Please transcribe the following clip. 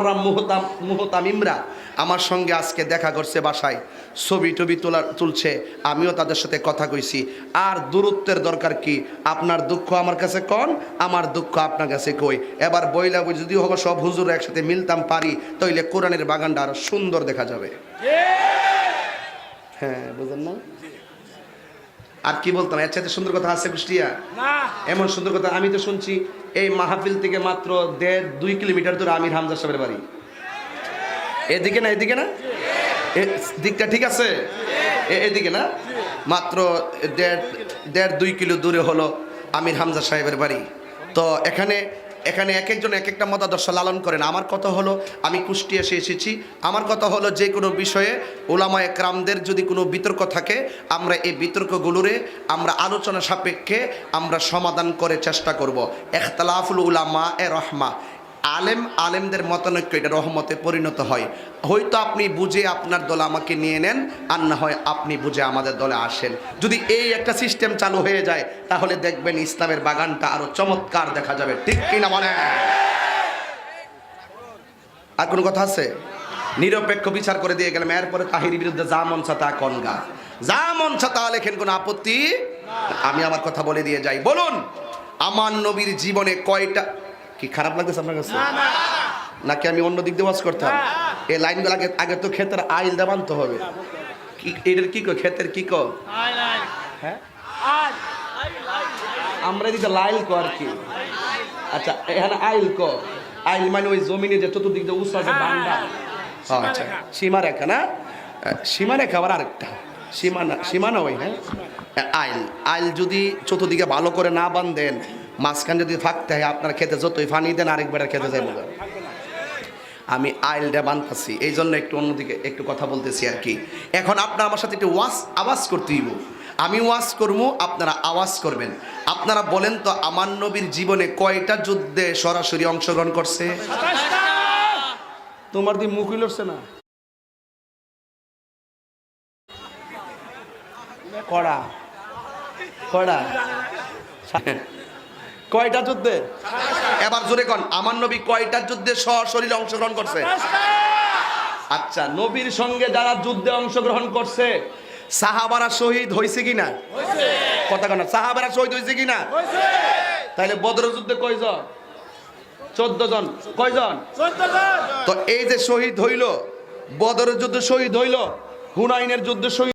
মুহতাম মুহতামিমরা আমার সঙ্গে আজকে দেখা করছে বাসায়। ছবি টবি তোলা তুলছে। আমিও তাদের সাথে কথা কইছি। আর দূরত্বের দরকার কি? আপনার দুঃখ আমার কাছে কন? আমার দুঃখ আপনার কাছে কই? এবার বইলা বই যদি হোক সব হুজুর একসাথে মিলতাম পারি তাইলে কোরআনের বাগানটা আরও সুন্দর দেখা যাবে। হ্যাঁ বুঝলেন না? আর কি বলতাম? এর চাইতে সুন্দর কথা আছে কুষ্টিয়া? এমন সুন্দর কথা আমি তো শুনছি এই মাহফিল থেকে মাত্র দেড় দুই কিলোমিটার দূরে আমির হামজা সাহেবের বাড়ি। এদিকে না এদিকে না? দিকটা ঠিক আছে? এদিকে না? মাত্র দেড় দেড় দুই কিলো দূরে হলো আমির হামজা সাহেবের বাড়ি। তো এখানে এখানে এক একজন এক একটা মতাদর্শ লালন করেন। আমার কথা হলো, আমি কুষ্টিয়া এসে এসেছি। আমার কথা হলো, যে কোনো বিষয়ে ওলামা একরামদের যদি কোনো বিতর্ক থাকে, আমরা এই বিতর্কগুলোরে আমরা আলোচনা সাপেক্ষে আমরা সমাধান করে চেষ্টা করব। এখতলাফুল উলামা এ রহমা আলেম, আলেমদের মতানৈক্য, এটা রহমতে পরিণত হয়। হয়তো আপনি বুঝে আপনার দলে আমাকে নিয়ে নেন, আর না হয় আপনি বুঝে আমাদের দলে আসেন। যদি এই একটা সিস্টেম চালু হয়ে যায়, তাহলে দেখবেন ইসলামের বাগানটা আরও চমৎকার দেখা যাবে। ঠিক কিনা মানে আর কোনো কথা আছে? নিরপেক্ষ বিচার করে দিয়ে গেলাম। এরপরে তাহির বিরুদ্ধে যা মন চা তা কনগা যা মন চা তা লেখেন, কোনো আপত্তি? আমি আমার কথা বলে দিয়ে যাই। বলুন, আমার নবীর জীবনে কয়টা কি খারাপ লাগতেছে আপনার কাছে? নাকি আমি অন্য দিক দিয়ে ওয়াজ করতাম? এই লাইনগুলো আগে আগে তো ক্ষেতের আইল তো হবে। এটার কি কো ক্ষেতের কি কো হ্যাঁ? আমরা দিতে লাইল কো আর কি? আচ্ছা এখানে আইল ক আইল মানে ওই জমিনে যে চতুর্দিক দিয়ে উৎসাহ যে বান্দা। ও, আচ্ছা সীমারেখা। না? সীমারেখা আবার আরেকটা। সীমানা সীমানা ওই হ্যাঁ? আইল আইল যদি চতুর্দিকে ভালো করে না বান্ধেন মাঝখান যদি থাকতে হয়, আপনার খেতে যতই ফানি দেন আরেকবারের খেতে যাইব আমি আইলটা বানতাছি, এই জন্য একটু অন্যদিকে একটু কথা বলতেছি আর কি। এখন আপনার আমার সাথে একটু ওয়াজ আওয়াজ করতে হইব। আমি ওয়াজ করব, আপনারা আওয়াজ করবেন। আপনারা বলেন তো, আমার নবীর জীবনে কয়টা যুদ্ধে সরাসরি অংশগ্রহণ করছে? তোমার দি মুখ লড়ছে না। কড়া কড়া। কয়টা যুদ্ধে? এবার জোরে কন আমার নবী কয়টা যুদ্ধে সশরীরে অংশগ্রহণ করছে? আচ্ছা নবীর সঙ্গে যারা যুদ্ধে অংশগ্রহণ করছে সাহাবারা শহীদ হয়েছে কিনা? কথা কন সাহাবারা শহীদ হয়েছে কিনা? তাহলে বদর যুদ্ধে কয়জন? চোদ্দ জন। কয়জন? তো এই যে শহীদ হইল বদরের যুদ্ধে শহীদ হইল হুনাইনের যুদ্ধ শহীদ